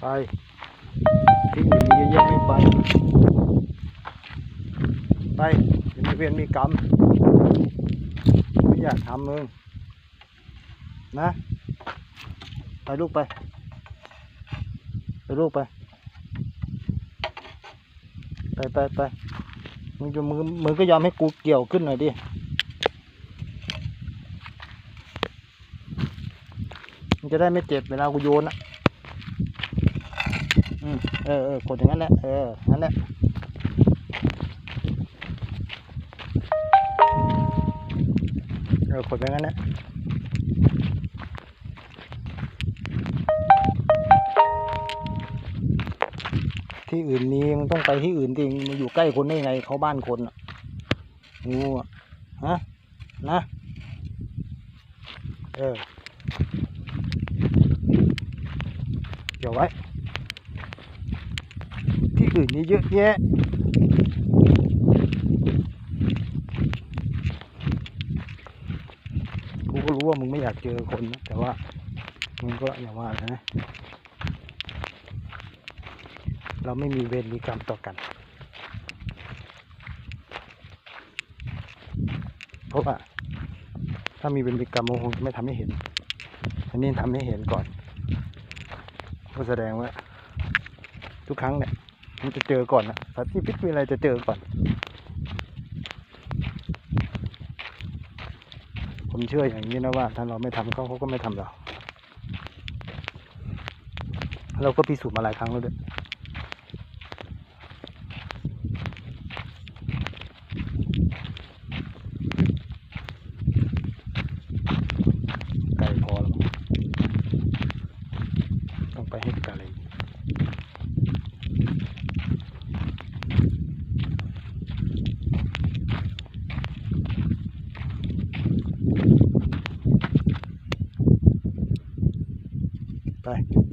ไปที่อื่นมีเยอะแยะไม่ไป ไปเดี๋ยวมีเวรมีกรรม ไม่อยากทำมึง นะ ไปลูกไป ไปลูกไป ไปไปไปมึงจะมึงมึงก็ยอมให้กูเกี่ยวขึ้นหน่อยดิมันจะได้ไม่เจ็บเวลากูโยนอะ เออเออกดอย่างนั้นแหละเออนั่นแหละเออกดอย่างนั้นแหละที่อื่นมีมันต้องไปที่อื่นจริงมันอยู่ใกล้คนได้ไงเขาบ้านคนอะงูอะฮะนะเออเดี๋ยวไว้ อื่นนี่เยอะแยะกูก็รู้ว่ามึงไม่อยากเจอคนนะแต่ว่ามึงก็อย่าว่านะ เราไม่มีเวรมีกรรมต่อกัน เพราะว่า ถ้ามีเวรมีกรรมมันคงจะไม่ทำให้เห็น อันนี้ทำให้เห็นก่อน ก็แสดงว่าทุกครั้งเนี่ย มันจะเจอก่อนนะสัตว์ที่พิษมีอะไรจะเจอก่อน ผมเชื่ออย่างนี้นะว่า ถ้าเราไม่ทำเขาเขาก็ไม่ทำเรา เราก็พิสูจน์มาหลายครั้งแล้วด้วย ไกลพอแล้วมั้งต้องไปให้ไกล ไป